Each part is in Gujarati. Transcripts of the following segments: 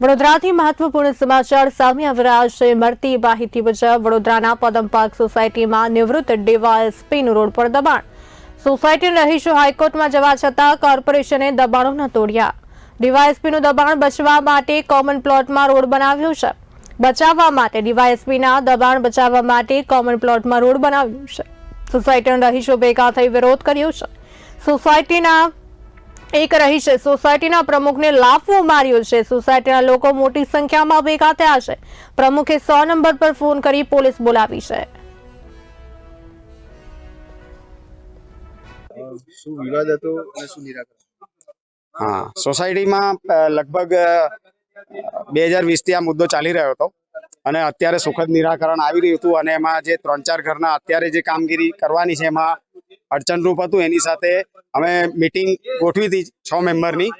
વડોદરાથી મહત્વપૂર્ણ સમાચાર સામે આવી રહ્યા છે. મળતી માહિતી મુજબ, વડોદરાના પદમ પાર્ક સોસાયટીમાં નિવૃત્ત ડીવાયએસપીનું રોડ પર દબાણ. સોસાયટીના રહીશો હાઈકોર્ટમાં જવા છતાં કોર્પોરેશને દબાણો ન તોડ્યા. ડીવાયએસપીનું દબાણ બચવા માટે કોમન પ્લોટમાં રોડ બનાવ્યો છે. બચાવવા માટે ડીવાયએસપીના દબાણ બચાવવા માટે કોમન પ્લોટમાં રોડ બનાવ્યો છે. સોસાયટીના રહીશો ભેગા થઈ વિરોધ કર્યો છે. સોસાયટીના એક રહી છે. સોસાયટીના પ્રમુખને લાફો માર્યો છે. સોસાયટીના લોકો મોટી સંખ્યામાં ભેગા થયા છે. પ્રમુખે સો નંબર પર ફોન કરી પોલીસ બોલાવી છે. શું વિવાદ હતો અને શું નિરાકરણ? હા સોસાયટીમાં લગભગ બે હજાર વીસથી આ મુદ્દો ચાલી રહ્યો હતો. અને અત્યારે સુખદ નિરાકરણ આવી રહ્યું હતું અને એમાં જે ત્રણ ચાર ઘરના અત્યારે જે કામગીરી કરવાની છે એમાં અડચણરૂપ હતું. એની સાથે અમે મિટિંગ ગોઠવી હતી છ મેમ્બરની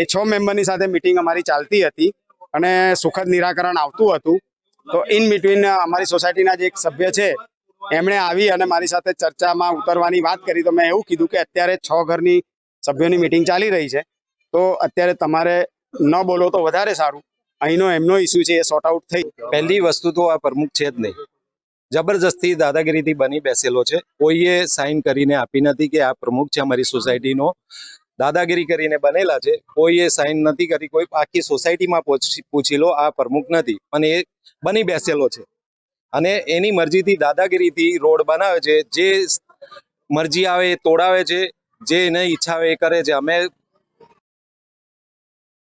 એ છ મેમ્બરની સાથે મિટિંગ અમારી ચાલતી હતી અને સુખદ નિરાકરણ આવતું હતું. તો ઇન બિટવીન અમારી સોસાયટીના જે એક સભ્ય છે, એમણે આવી અને મારી સાથે ચર્ચામાં ઉતરવાની વાત કરી. તો મેં એવું કીધું કે અત્યારે છ ઘરની સભ્યોની મિટિંગ ચાલી રહી છે. તો અત્યારે તમારે ન બોલો તો વધારે સારું. અહીંનો એમનો ઇસ્યુ છે, એ સોર્ટ આઉટ થઈ. પહેલી વસ્તુ તો આ પ્રમુખ છે જ નહીં. જબરજસ્તી દાદાગીરીથી બની બેસેલો છે. કોઈએ સાઈન કરીને આપી નથી કે આ પ્રમુખ છે અમારી સોસાયટીનો દાદાગીરી કરીને બનેલા છે. કોઈએ સાઈન નથી કરી, કોઈ આખી સોસાયટીમાં પૂછી લો આ પ્રમુખ નથી. અને એ બની બેસેલો છે. અને એની મરજીથી દાદાગીરીથી રોડ બનાવે છે. જે મરજી આવે એ તોડાવે છે. જે એને ઈચ્છા આવે એ કરે છે. અમે